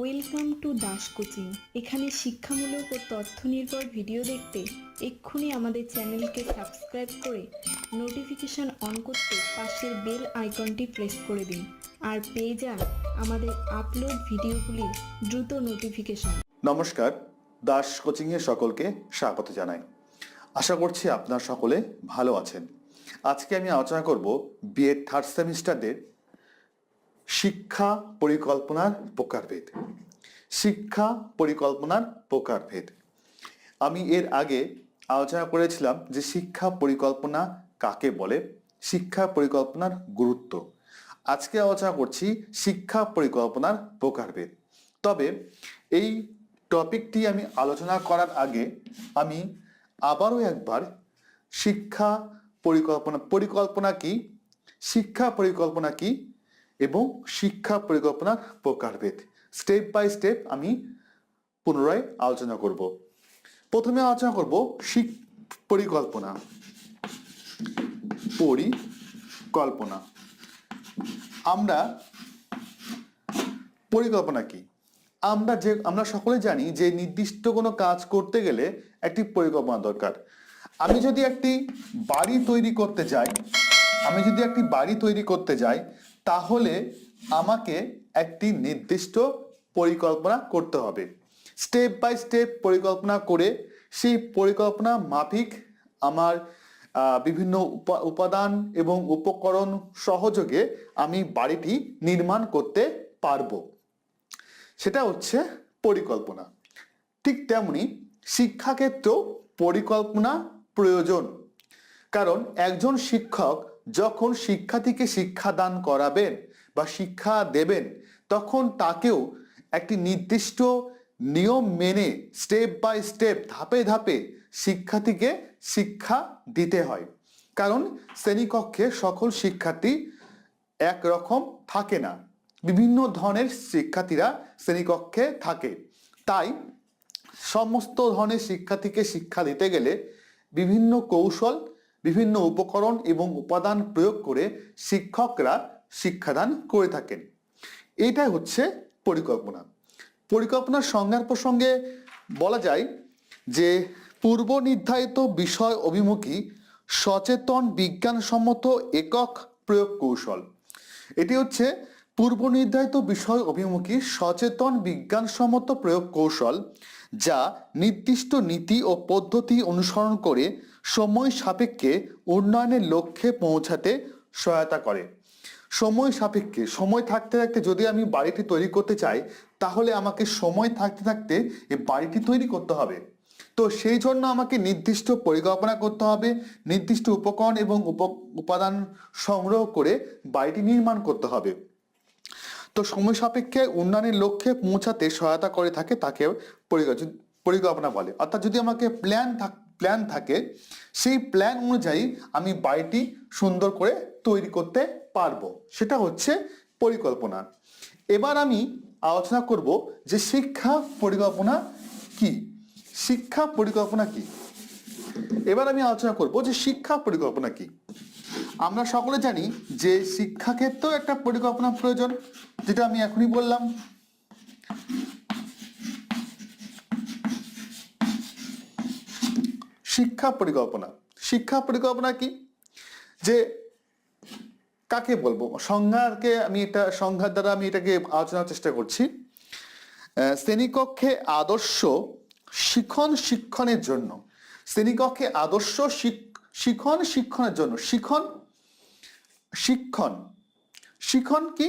Welcome to Das coaching. এখানে শিক্ষামূলক ও তথ্য নির্ভর ভিডিও দেখতে এক্ষুনি আমাদের চ্যানেলকে সাবস্ক্রাইব করে নোটিফিকেশন অন করতে পাশের বেল আইকনটি প্রেস করে দিন। আর পেয়ে যান আমাদের আপলোড ভিডিওগুলির দ্রুত নোটিফিকেশন। নমস্কার, দাস কোচিংয়ে সকলকে স্বাগত জানাই। আশা করছি আপনার সকলে ভালো আছেন। আজকে আমি আলোচনা করব বিএড থার্ড সেমিস্টারদের শিক্ষা পরিকল্পনার প্রকারভেদ শিক্ষা পরিকল্পনার প্রকারভেদ আমি এর আগে আলোচনা করেছিলাম যে শিক্ষা পরিকল্পনা কাকে বলে? শিক্ষা পরিকল্পনার গুরুত্ব। আজকে আলোচনা করছি শিক্ষা পরিকল্পনার প্রকারভেদ তবে এই টপিকটি আমি আলোচনা করার আগে আমি আবারও একবার শিক্ষা পরিকল্পনা পরিকল্পনা কি? শিক্ষা পরিকল্পনা কি? এবং শিক্ষা পরিকল্পনার প্রকারভেদ। স্টেপ বাই স্টেপ আমি পুনরায় আলোচনা করব। প্রথমে আলোচনা করব শিক, পরিকল্পনা। পরিকল্পনা। আমরা পরিকল্পনা কি? আমরা যে, আমরা সকলে জানি যে নির্দিষ্ট কোনো কাজ করতে গেলে একটি পরিকল্পনা দরকার। আমি যদি একটি বাড়ি তৈরি করতে যাই, আমি যদি একটি বাড়ি তৈরি করতে যাই তাহলে আমাকে একটি নির্দিষ্ট পরিকল্পনা করতে হবে। স্টেপ বাই স্টেপ পরিকল্পনা করে সেই পরিকল্পনা মাফিক আমার বিভিন্ন উপা- উপাদান এবং উপকরণ সহযোগে আমি বাড়িটি নির্মাণ করতে পারব। সেটা হচ্ছে পরিকল্পনা। ঠিক তেমনি শিক্ষাক্ষেত্রেও পরিকল্পনা প্রয়োজন। কারণ একজন শিক্ষক যখন শিক্ষার্থীকে শিক্ষাদান করাবেন বা শিক্ষা দেবেন, তখন তাকেও একটি নির্দিষ্ট নিয়ম মেনে স্টেপ বাই স্টেপ ধাপে ধাপে শিক্ষার্থীকে শিক্ষা দিতে হয়। কারণ শ্রেণীকক্ষে সকল শিক্ষার্থী একরকম থাকে না। বিভিন্ন ধরনের শিক্ষার্থীরা শ্রেণীকক্ষে থাকে। তাই সমস্ত ধরনের শিক্ষার্থীকে শিক্ষা দিতে গেলে বিভিন্ন কৌশল বিভিন্ন উপকরণ এবং উপাদান প্রয়োগ করে শিক্ষকরা শিক্ষাদান করে থাকেন। এইটাই হচ্ছে পরিকল্পনা। পরিকল্পনার সংজ্ঞার প্রসঙ্গে বলা যায় যে, পূর্ব নির্ধারিত বিষয় অভিমুখী সচেতন বিজ্ঞানসম্মত একক প্রয়োগ কৌশল। এটি হচ্ছে পূর্ব নির্ধারিত বিষয় অভিমুখী সচেতন বিজ্ঞানসম্মত প্রয়োগ কৌশল যা নির্দিষ্ট নীতি ও পদ্ধতি অনুসরণ করে সময় সাপেক্ষে উন্নয়নের লক্ষ্যে পৌঁছাতে সহায়তা করে। সময় সাপেক্ষে, সময় থাকতে থাকতে যদি আমি বাড়িটি তৈরি করতে চাই, তাহলে আমাকে সময় থাকতে থাকতে এই বাড়িটি তৈরি করতে হবে। তো সেই জন্য আমাকে নির্দিষ্ট পরিকল্পনা করতে হবে, নির্দিষ্ট উপকরণ এবং উপ- উপাদান সংগ্রহ করে বাড়িটি নির্মাণ করতে হবে। তো সময় সাপেক্ষে উন্নয়নের লক্ষ্যে পৌঁছাতে সহায়তা করে থাকে তাকে পরিকল্পনা বলে। অর্থাৎ যদি আমাকে প্ল্যান থাক প্ল্যান থাকে, সেই প্ল্যান অনুযায়ী আমি বাড়িটি সুন্দর করে তৈরি করতে পারব। সেটা হচ্ছে পরিকল্পনা। এবার আমি আলোচনা করব যে শিক্ষা পরিকল্পনা কি? শিক্ষা পরিকল্পনা কি? এবার আমি আলোচনা করব যে শিক্ষা পরিকল্পনা কি? আমরা সকলে জানি যে শিক্ষাক্ষেত্রেও একটা পরিকল্পনা প্রয়োজন, যেটা আমি এখনই বললাম। শিক্ষা পরিকল্পনা। শিক্ষা পরিকল্পনা কি? যে কাকে বলব? সংজ্ঞাকে আমি এটা, সংজ্ঞার দ্বারা আমি এটাকে আলোচনার চেষ্টা করছি। শ্রেণীকক্ষে আদর্শ শিখন শিক্ষণের জন্য। শ্রেণীকক্ষে আদর্শ শিখন শিক্ষণের জন্য। শিখন, শিক্ষণ। শিখন কি?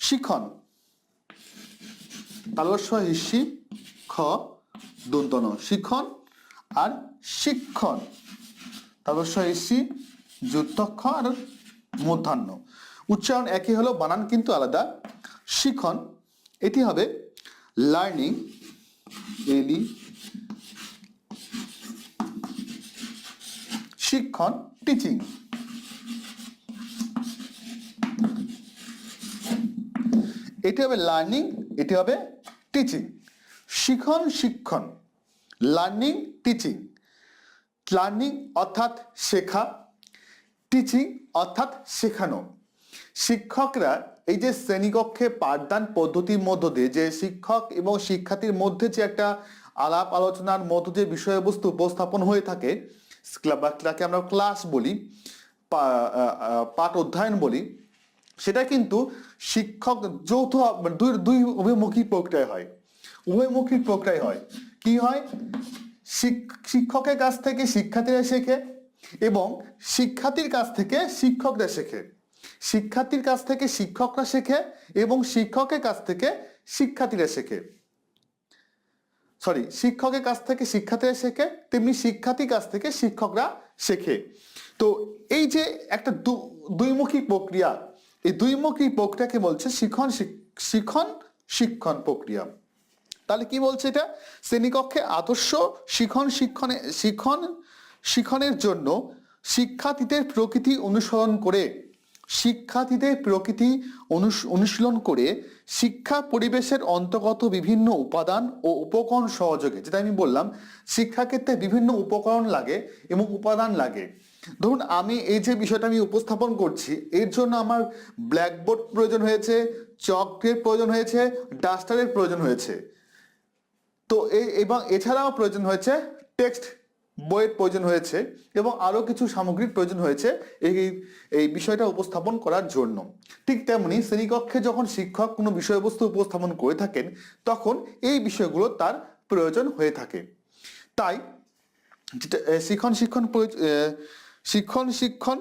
শিখন। তালস্য হিসি খ, দন্তন। শিখন আর শিক্ষণ। তালস্য হিসি যুক্তক্ষ আর মধ্যাহ্ন। উচ্চারণ একই হলো, বানান কিন্তু আলাদা। শিখন, এটি হবে লার্নিং এলি। শিক্ষণ টিচিং এটি হবে লার্নিং এটি হবে টিচিং শিখন, শিক্ষণ। লার্নিং টিচিং লার্নিং অর্থাৎ শেখা। টিচিং অর্থাৎ শেখানো। শিক্ষকরা এই যে শ্রেণীকক্ষে পাঠদান পদ্ধতির মধ্য দিয়ে যে শিক্ষক এবং শিক্ষার্থীর মধ্যে যে একটা আলাপ আলোচনার মধ্য দিয়ে বিষয়বস্তু উপস্থাপন হয়ে থাকে বা আমরা ক্লাস বলি পাঠ অধ্যয়ন বলি, সেটা কিন্তু শিক্ষক যৌথ দুই দুই উভয়মুখী প্রক্রিয়া হয়। উভয়মুখী প্রক্রিয়া হয়। কি হয়? শিক্ষকের কাছ থেকে শিক্ষার্থীরা শেখে এবং শিক্ষার্থীর কাছ থেকে শিক্ষকরা শেখে। শিক্ষার্থীর কাছ থেকে শিক্ষকরা শেখে এবং শিক্ষকের কাছ থেকে শিক্ষার্থীরা শেখে। সরি, শিক্ষকের কাছ থেকে শিক্ষার্থীরা শেখে, তেমনি শিক্ষার্থীর কাছ থেকে শিক্ষকরা শেখে। তো এই যে একটা দুইমুখী প্রক্রিয়া, এই দুইমুখী প্রক্রিয়াকে বলছে শিখন শিখন শিক্ষণ প্রক্রিয়া। তাহলে কি বলছে এটা? শ্রেণীকক্ষে আদর্শ শিখন শিক্ষণে, শিখন, শিখনের জন্য শিক্ষার্থীদের প্রকৃতি অনুসরণ করে শিক্ষার্থীদের প্রকৃতি অনুশীলন করে শিক্ষা পরিবেশের অন্তর্গত বিভিন্ন উপাদান ও উপকরণ সহযোগে, যেটা আমি বললাম, শিক্ষাক্ষেত্রে বিভিন্ন উপকরণ লাগে এবং উপাদান লাগে। ধরুন, আমি এই যে বিষয়টা আমি উপস্থাপন করছি, এর জন্য আমার ব্ল্যাকবোর্ড প্রয়োজন হয়েছে চকের প্রয়োজন হয়েছে, ডাস্টারের প্রয়োজন হয়েছে। তো এই এবং এছাড়াও প্রয়োজন হয়েছে টেক্সট বইয়ের প্রয়োজন হয়েছে এবং আরও কিছু সামগ্রীর প্রয়োজন হয়েছে এই এই বিষয়টা উপস্থাপন করার জন্য। ঠিক তেমনি শ্রেণীকক্ষে যখন শিক্ষক কোনো বিষয়বস্তু উপস্থাপন করে থাকেন, তখন এই বিষয়গুলো তার প্রয়োজন হয়ে থাকে। তাই শিক্ষণ শিক্ষণ শিক্ষণ শিক্ষণ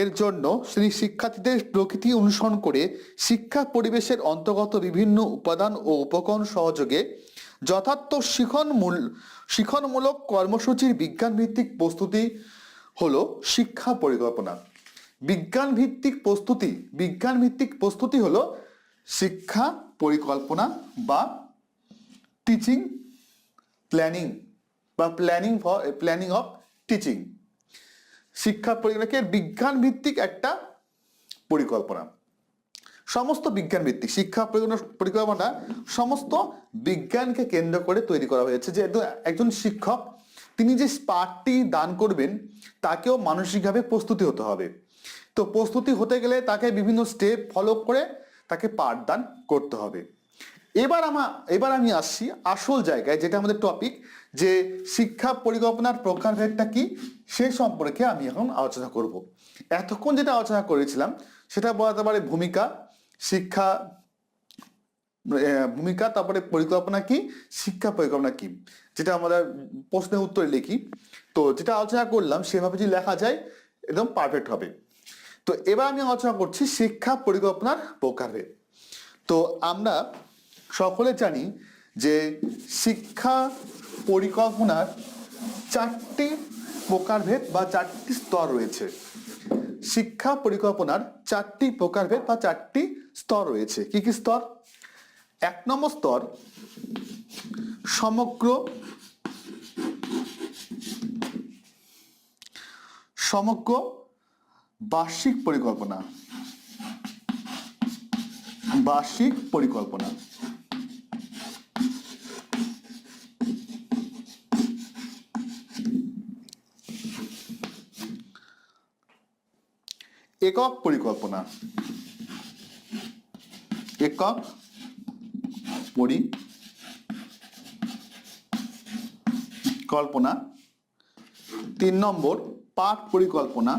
এর জন্য শ্রী শিক্ষার্থীদের প্রকৃতি অনুসরণ করে শিক্ষা পরিবেশের অন্তর্গত বিভিন্ন উপাদান ও উপকরণ সহযোগে যথার্থ শিখন মূল শিখনমূলক কর্মসূচির বিজ্ঞান ভিত্তিক প্রস্তুতি হলো শিক্ষা পরিকল্পনা। বিজ্ঞান ভিত্তিক প্রস্তুতি বিজ্ঞান ভিত্তিক প্রস্তুতি হলো শিক্ষা পরিকল্পনা বা টিচিং প্ল্যানিং বা planning for planning of teaching শিক্ষা পরিকল্পনাকে বিজ্ঞান ভিত্তিক একটা পরিকল্পনা। সমস্ত বিজ্ঞান ভিত্তিক শিক্ষা পরিকল্পনা সমস্ত বিজ্ঞানকে কেন্দ্র করে তৈরি করা হয়েছে। যে একজন শিক্ষক, তিনি যে পাঠটি দান করবেন, তাকেও মানসিকভাবে প্রস্তুতি হতে হবে। তো প্রস্তুতি হতে গেলে তাকে বিভিন্ন স্টেপ ফলো করে তাকে পাঠদান করতে হবে। এবার আমা, এবার আমি আসছি আসল জায়গায়, যেটা আমাদের টপিক যে শিক্ষা পরিকল্পনার প্রকারভেদটা কি, সে সম্পর্কে আমি এখন আলোচনা করব। এতক্ষণ যেটা আলোচনা করেছিলাম, সেটা বলতে পারে ভূমিকা শিক্ষা ভূমিকা, তারপরে পরিকল্পনা কি? শিক্ষা পরিকল্পনা কি? যেটা আমরা প্রশ্নের উত্তরে লিখি। তো যেটা আলোচনা করলাম, সেভাবে যদি লেখা যায়, একদম পারফেক্ট হবে। তো এবার আমি আলোচনা করছি শিক্ষা পরিকল্পনার প্রকারভেদ তো আমরা সকলে জানি যে শিক্ষা পরিকল্পনার চারটি প্রকারভেদ বা চারটি স্তর রয়েছে। শিক্ষা পরিকল্পনার চারটি প্রকারভেদ বা চারটি স্তর রয়েছে। কি কি স্তর? এক নম্বর স্তর, সমগ্র সমগ্র বার্ষিক পরিকল্পনা। বার্ষিক পরিকল্পনা। একক পরিকল্পনা। একক পরিকল্পনা তিন নম্বর পাঠ পরিকল্পনা।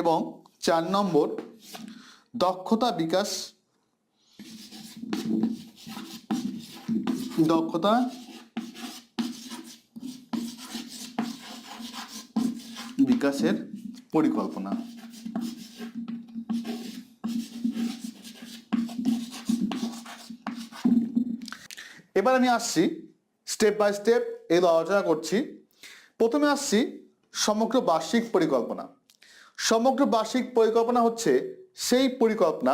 এবং চার নম্বর দক্ষতা বিকাশ। দক্ষতা বিকাশের পরিকল্পনা। এবার আমি আসছি স্টেপ বাই স্টেপ এগুলো আলোচনা করছি। প্রথমে আসছি সমগ্র বার্ষিক পরিকল্পনা। সমগ্র বার্ষিক পরিকল্পনা হচ্ছে সেই পরিকল্পনা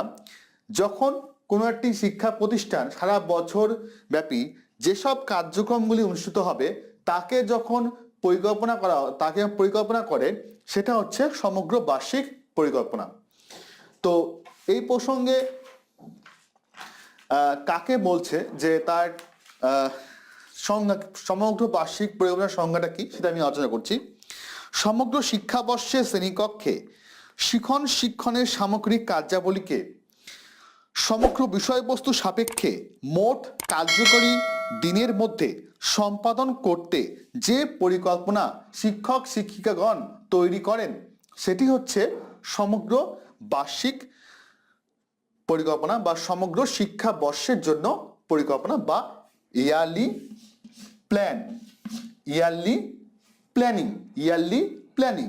যখন কোনো একটি শিক্ষা প্রতিষ্ঠান সারা বছর ব্যাপী যেসব কার্যক্রমগুলি অনুষ্ঠিত হবে, তাকে যখন পরিকল্পনা করা, তাকে পরিকল্পনা করে, সেটা হচ্ছে সমগ্র বার্ষিক পরিকল্পনা। তো এই প্রসঙ্গে কাকে বলছে যে তার সংজ্ঞা, সমগ্র বার্ষিক পরিকল্পনার সংজ্ঞাটা কি সেটা আমি আলোচনা করছি। সমগ্র শিক্ষাবর্ষে শ্রেণীকক্ষে শিখন শিক্ষণের সামগ্রিক কার্যাবলীকে, সমগ্র বিষয়বস্তু সাপেক্ষে মোট কার্যকরী দিনের মধ্যে সম্পাদন করতে যে পরিকল্পনা শিক্ষক, শিক্ষিকাগণ তৈরি করেন, সেটি হচ্ছে সমগ্র বার্ষিক পরিকল্পনা বা সমগ্র শিক্ষা বর্ষের জন্য পরিকল্পনা বা yearly plan. Yearly planning yearly planning.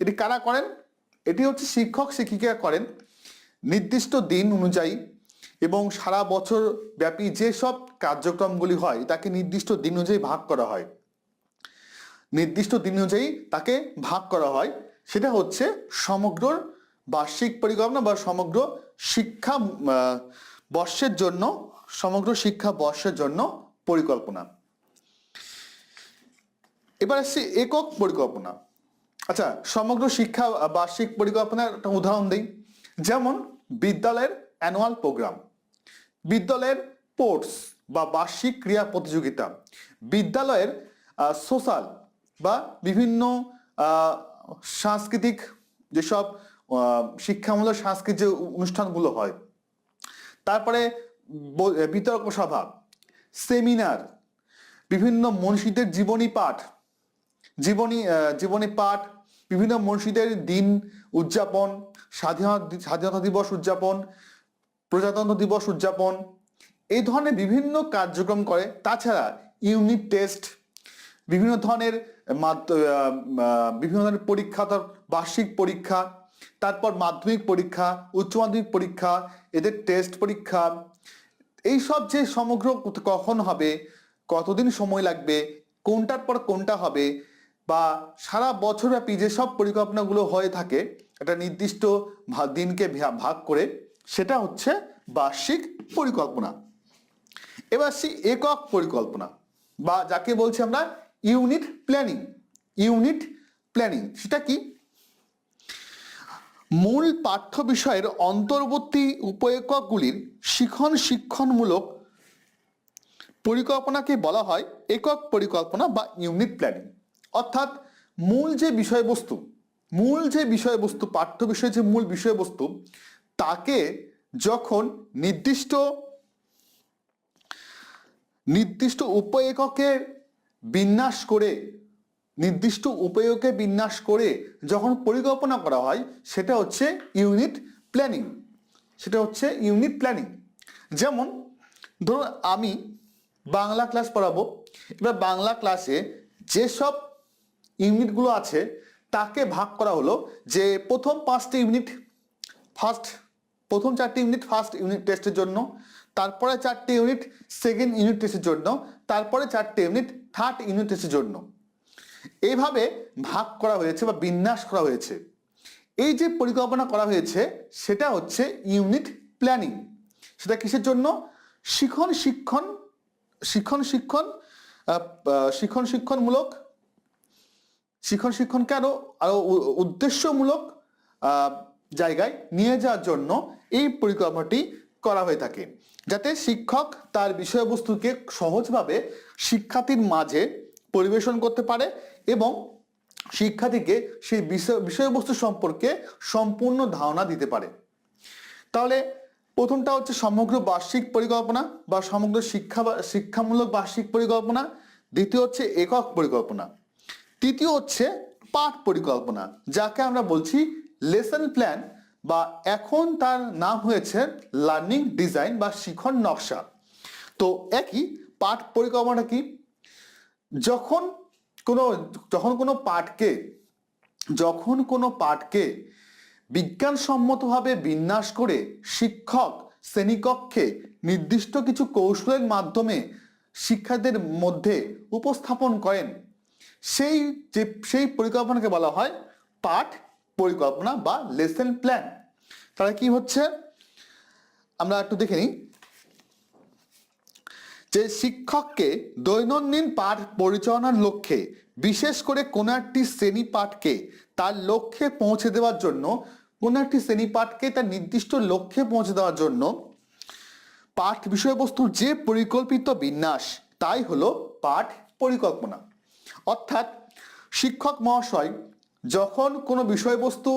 এটি কারা করেন? এটি হচ্ছে শিক্ষক, শিক্ষিকা করেন। নির্দিষ্ট দিন অনুযায়ী এবং সারা বছর ব্যাপী যেসব কার্যক্রমগুলি হয়, তাকে নির্দিষ্ট দিন অনুযায়ী ভাগ করা হয়। নির্দিষ্ট দিন অনুযায়ী তাকে ভাগ করা হয়। সেটা হচ্ছে সমগ্র বার্ষিক পরিকল্পনা বা সমগ্র শিক্ষা বর্ষের জন্য, সমগ্র শিক্ষা বর্ষের জন্য পরিকল্পনা। এবার আসছে একক পরিকল্পনা। আচ্ছা সমগ্র শিক্ষা, বার্ষিক পরিকল্পনার একটা উদাহরণ দিই। যেমন বিদ্যালয়ের অ্যানুয়াল প্রোগ্রাম বিদ্যালয়ের স্পোর্টস বা বার্ষিক ক্রীড়া প্রতিযোগিতা, বিদ্যালয়ের সোশ্যাল বা বিভিন্ন সাংস্কৃতিক যেসব শিক্ষামূলক সাংস্কৃতিক যে অনুষ্ঠানগুলো হয়। তারপরে বিতর্ক সভা, সেমিনার, বিভিন্ন মনীষীদের জীবনী পাঠ, জীবনী জীবনী পাঠ, বিভিন্ন মনীষীদের দিন উদযাপন স্বাধীনতা স্বাধীনতা দিবস উদযাপন প্রজাতন্ত্র দিবস উদযাপন। এই ধরনের বিভিন্ন কার্যক্রম করে। তাছাড়া ইউনিট টেস্ট বিভিন্ন ধরনের বিভিন্ন ধরনের পরীক্ষা তার বার্ষিক পরীক্ষা, তারপর মাধ্যমিক পরীক্ষা, উচ্চ মাধ্যমিক পরীক্ষা, এদের টেস্ট পরীক্ষা। এইসব যে সমগ্র কখন হবে, কতদিন সময় লাগবে, কোনটার পর কোনটা হবে, বা সারা বছরব্যাপী যেসব পরিকল্পনাগুলো হয়ে থাকে, একটা নির্দিষ্ট দিনকে ভাগ করে সেটা হচ্ছে বার্ষিক পরিকল্পনা। এবার আসছি একক পরিকল্পনা বা যাকে বলছি আমরা ইউনিট প্ল্যানিং। ইউনিট প্ল্যানিং সেটা কি? মূল পাঠ্য বিষয়ের অন্তর্বর্তী উপএককগুলির শিখন শিক্ষণমূলক পরিকল্পনাকে বলা হয় একক পরিকল্পনা বা ইউনিট প্ল্যানিং। অর্থাৎ মূল যে বিষয়বস্তু, মূল যে বিষয়বস্তু, পাঠ্য বিষয়ের যে মূল বিষয়বস্তু তাকে যখন নির্দিষ্ট নির্দিষ্ট উপ বিন্যাস করে, নির্দিষ্ট উপয়োগে বিন্যাস করে যখন পরিকল্পনা করা হয়, সেটা হচ্ছে ইউনিট প্ল্যানিং সেটা হচ্ছে ইউনিট প্ল্যানিং যেমন, ধরুন আমি বাংলা ক্লাস পড়াবো, এবার বাংলা ক্লাসে যেসব ইউনিটগুলো আছে, তাকে ভাগ করা হলো যে প্রথম পাঁচটি ইউনিট ফার্স্ট প্রথম চারটি ইউনিট ফার্স্ট ইউনিট টেস্টের জন্য, তারপরে চারটি ইউনিট সেকেন্ড ইউনিট টেস্টের জন্য, তারপরে চারটি ইউনিট থার্ড ইউনিট টেস্টের জন্য। এইভাবে ভাগ করা হয়েছে বা বিন্যাস করা হয়েছে। এই যে পরিকল্পনা করা হয়েছে, সেটা হচ্ছে ইউনিট প্ল্যানিং সেটা কিসের জন্য? শিখন শিক্ষণ শিক্ষণ শিক্ষণ শিক্ষণ শিক্ষণমূলক শিক্ষণ শিক্ষণকে আরও আরও উ- উদ্দেশ্যমূলক জায়গায় নিয়ে যাওয়ার জন্য এই পরিকল্পনাটি করা হয়ে থাকে। যাতে শিক্ষক তার বিষয়বস্তুকে সহজভাবে শিক্ষার্থীর মাঝে পরিবেশন করতে পারে এবং শিক্ষার্থীকে সেই বিষয়, বিষয়বস্তু সম্পর্কে সম্পূর্ণ ধারণা দিতে পারে। তাহলে প্রথমটা হচ্ছে সমগ্র বার্ষিক পরিকল্পনা বা সমগ্র শিক্ষা শিক্ষামূলক বার্ষিক পরিকল্পনা। দ্বিতীয় হচ্ছে একক পরিকল্পনা। তৃতীয় হচ্ছে পাঠ পরিকল্পনা, যাকে আমরা বলছি লেসন প্ল্যান বা এখন তার নাম হয়েছে লার্নিং ডিজাইন বা শিখন নকশা। তো একই পাঠ পরিকল্পনা কি? যখন কোনো যখন কোনো পাঠকে, যখন কোনো পাঠকে বিজ্ঞানসম্মতভাবে বিন্যাস করে শিক্ষক শ্রেণীকক্ষে নির্দিষ্ট কিছু কৌশলের মাধ্যমে শিক্ষার্থীদের মধ্যে উপস্থাপন করেন, সেই যে, সেই পরিকল্পনাকে বলা হয় পাঠ পরিকল্পনা বা লেসেন প্ল্যান তাহলে কি হচ্ছে? আমরা একটু দেখে নিই। যে শিক্ষককে দৈনন্দিন পাঠ পরিচালনার লক্ষ্যে, বিশেষ করে কোনো একটি শ্রেণি পাঠকে তার লক্ষ্যে পৌঁছে দেওয়ার জন্য, কোনো একটি শ্রেণি পাঠকে তার নির্দিষ্ট লক্ষ্যে পৌঁছে দেওয়ার জন্য পাঠ বিষয়বস্তুর যে পরিকল্পিত বিন্যাস, তাই হলো পাঠ পরিকল্পনা। অর্থাৎ শিক্ষক মহাশয় যখন কোনো বিষয়বস্তু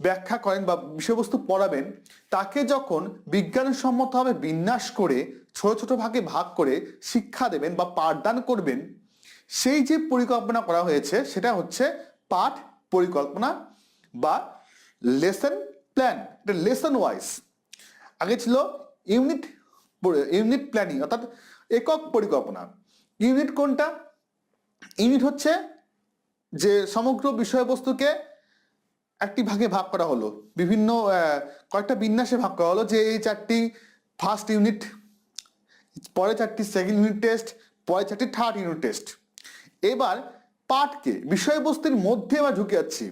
ব্যাখ্যা করেন বা বিষয়বস্তু পড়াবেন, তাকে যখন বিজ্ঞানসম্মতভাবে বিন্যাস করে, ছোট ছোট ভাগে ভাগ করে শিক্ষা দেবেন বা পাঠদান করবেন, সেই যে পরিকল্পনা করা হয়েছে, সেটা হচ্ছে পাঠ পরিকল্পনা বা লেসন প্ল্যান এটা লেসন ওয়াইজ আগে ছিল ইউনিট ইউনিট প্ল্যানিং অর্থাৎ একক পরিকল্পনা। ইউনিট কোনটা? ইউনিট হচ্ছে যে সমগ্র বিষয়বস্তুকে একটি ভাগে ভাগ করা হলো। বিভিন্ন কয়েকটা বিন্যাসে ভাগ করা হলো যে এই চারটি ফার্স্ট ইউনিট পরে চারটি সেকেন্ড ইউনিট টেস্ট পরে চারটি থার্ড ইউনিট টেস্ট এবার পাঠকে, বিষয়বস্তুর মধ্যে আমরা ঢুকে যাচ্ছি।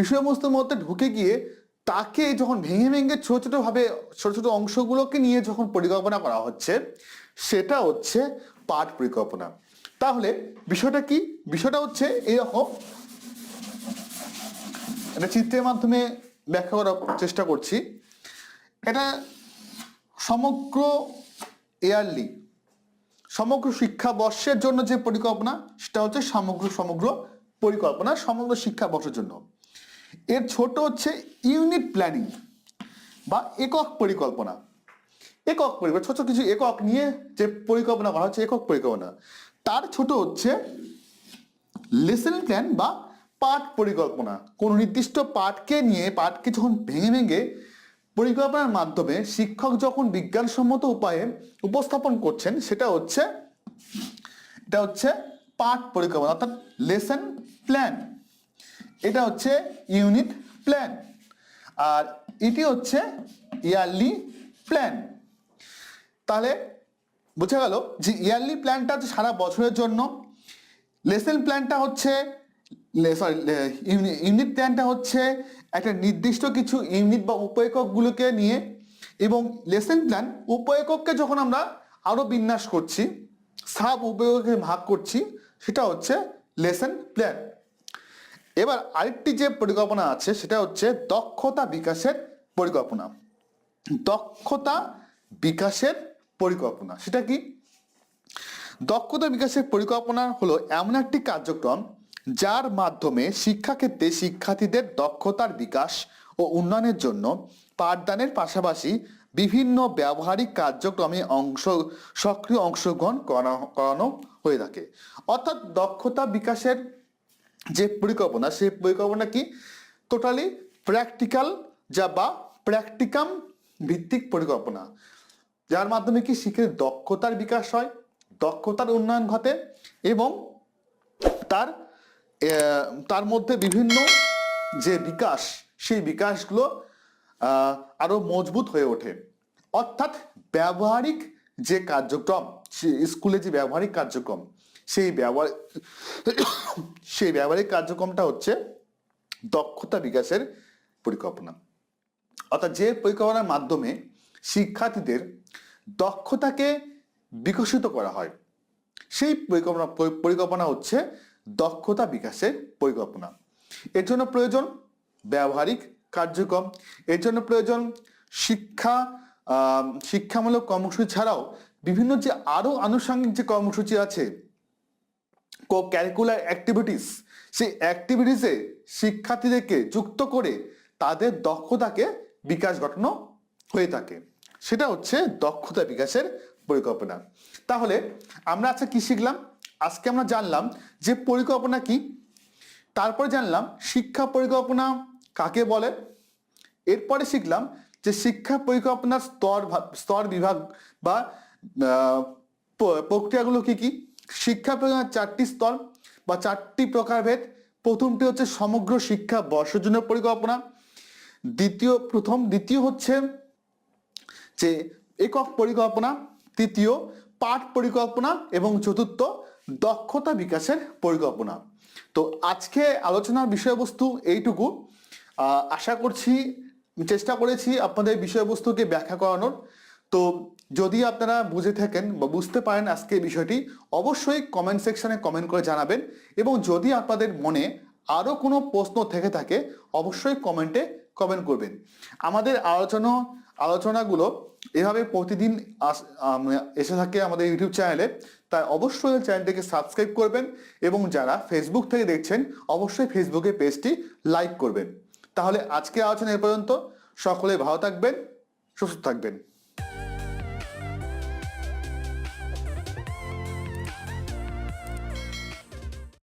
বিষয়বস্তুর মধ্যে ঢুকে গিয়ে তাকে যখন ভেঙে ভেঙে ছোট ছোট ভাবে, ছোট ছোট অংশগুলোকে নিয়ে যখন পরিকল্পনা করা হচ্ছে, সেটা হচ্ছে পাঠ পরিকল্পনা। তাহলে বিষয়টা কি? বিষয়টা হচ্ছে এরকম এটা চিত্রের মাধ্যমে ব্যাখ্যা করার চেষ্টা করছি। এটা সমগ্র এয়ারলি, সমগ্র শিক্ষাবর্ষের জন্য যে পরিকল্পনা, সেটা হচ্ছে সমগ্র সমগ্র পরিকল্পনা, সমগ্র শিক্ষাবর্ষের জন্য। এর ছোট হচ্ছে ইউনিট প্ল্যানিং বা একক পরিকল্পনা। একক পরিকল্পনা ছোট কিছু একক নিয়ে যে পরিকল্পনা করা হচ্ছে, একক পরিকল্পনা। তার ছোট হচ্ছে লেসন প্ল্যান বা পাঠ পরিকল্পনা। কোন নির্দিষ্ট পাঠকে নিয়ে, পাঠকে যখন ভেঙে ভেঙে পরিকল্পনার মাধ্যমে শিক্ষক যখন বিজ্ঞানসম্মত উপায়ে উপস্থাপন করছেন, সেটা হচ্ছে, এটা হচ্ছে পাঠ পরিকল্পনা, অর্থাৎ লেসন প্ল্যান এটা হচ্ছে ইউনিট প্ল্যান আর এটি হচ্ছে ইয়ারলি প্ল্যান তাহলে বোঝা গেল? যে ইয়ারলি প্ল্যানটা হচ্ছে সারা বছরের জন্য, লেসেন প্ল্যানটা হচ্ছে সরি ইউনিট প্ল্যানটা হচ্ছে একটা নির্দিষ্ট কিছু ইউনিট বা উপএককগুলোকে নিয়ে এবং লেসেন প্ল্যান উপএকককে যখন আমরা আরও বিন্যাস করছি, সাব উপএককে ভাগ করছি, সেটা হচ্ছে লেসেন প্ল্যান। এবার আরেকটি যে পরিকল্পনা আছে, সেটা হচ্ছে দক্ষতা বিকাশের পরিকল্পনা। দক্ষতা বিকাশের পরিকল্পনা। সেটা কি? দক্ষতা বিকাশের পরিকল্পনা হলো এমন একটি কার্যক্রম যার মাধ্যমে শিক্ষাক্ষেত্রে শিক্ষার্থীদের দক্ষতার বিকাশ ও উন্নয়নের জন্য পাঠদানের পাশাপাশি বিভিন্ন ব্যবহারিক কার্যক্রমে অংশ, সক্রিয় অংশগ্রহণ করা- করানো হয়ে থাকে। অর্থাৎ দক্ষতা বিকাশের যে পরিকল্পনা, সেই পরিকল্পনা কি? টোটালি প্র্যাকটিক্যাল যা বা প্র্যাকটিকাম ভিত্তিক পরিকল্পনা। যার মাধ্যমে কি শিক্ষার দক্ষতার বিকাশ হয় দক্ষতার উন্নয়ন ঘটে এবং তার তার মধ্যে বিভিন্ন যে বিকাশ সেই বিকাশগুলো আহ, আরও মজবুত হয়ে ওঠে। অর্থাৎ ব্যবহারিক যে কার্যক্রম স্কুলে যে ব্যবহারিক কার্যক্রম সেই ব্যবহার সেই ব্যবহারিক কার্যক্রমটা হচ্ছে দক্ষতা বিকাশের পরিকল্পনা। অর্থাৎ যে পরিকল্পনার মাধ্যমে শিক্ষার্থীদের দক্ষতাকে বিকশিত করা হয়। সেই পরিকল্পনা পরিকল্পনা হচ্ছে দক্ষতা বিকাশের পরিকল্পনা। এর জন্য প্রয়োজন ব্যবহারিক কার্যক্রম। এর জন্য প্রয়োজন শিক্ষা শিক্ষামূলক কর্মসূচি ছাড়াও বিভিন্ন যে আরও আনুষঙ্গিক যে কর্মসূচি আছে কো ক্যারিকুলার অ্যাক্টিভিটিস সেই অ্যাক্টিভিটিসে শিক্ষার্থীদেরকে যুক্ত করে তাদের দক্ষতাকে বিকাশ ঘটানো হয়ে থাকে। সেটা হচ্ছে দক্ষতা বিকাশের পরিকল্পনা। তাহলে আমরা আজকে কি শিখলাম? আজকে আমরা জানলাম যে পরিকল্পনা কি। তারপরে জানলাম শিক্ষা পরিকল্পনা কাকে বলে। এরপরে শিখলাম যে শিক্ষা পরিকল্পনার স্তর স্তর বিভাগ বা প্রক্রিয়াগুলো কি কি? শিক্ষা পরিকল্পনার চারটি স্তর বা চারটি প্রকারভেদ। প্রথমটি হচ্ছে সমগ্র শিক্ষা বর্ষের জন্য পরিকল্পনা। দ্বিতীয়, প্রথম, দ্বিতীয় হচ্ছে যে একক পরিকল্পনা, তৃতীয় পাঠ পরিকল্পনা এবং চতুর্থ দক্ষতা বিকাশের পরিকল্পনা। তো আজকে আলোচনার বিষয়বস্তু এইটুকু। আশা করছি, চেষ্টা করেছি আপনাদের বিষয়বস্তুকে ব্যাখ্যা করানোর। তো যদি আপনারা বুঝে থাকেন বা বুঝতে পারেন আজকে বিষয়টি, অবশ্যই কমেন্ট সেকশনে কমেন্ট করে জানাবেন এবং যদি আপনাদের মনে আরও কোনো প্রশ্ন থেকে থাকে, অবশ্যই কমেন্টে কমেন্ট করবেন। আমাদের আলোচনা আলোচনাগুলো এভাবে প্রতিদিন এসে থাকে আমাদের ইউটিউব চ্যানেলে। তাই অবশ্যই চ্যানেলটিকে সাবস্ক্রাইব করবেন এবং যারা ফেসবুক থেকে দেখছেন, অবশ্যই ফেসবুকে পেজটি লাইক করবেন। তাহলে আজকে আলোচনা এ পর্যন্ত। সকলে ভালো থাকবেন, সুস্থ থাকবেন।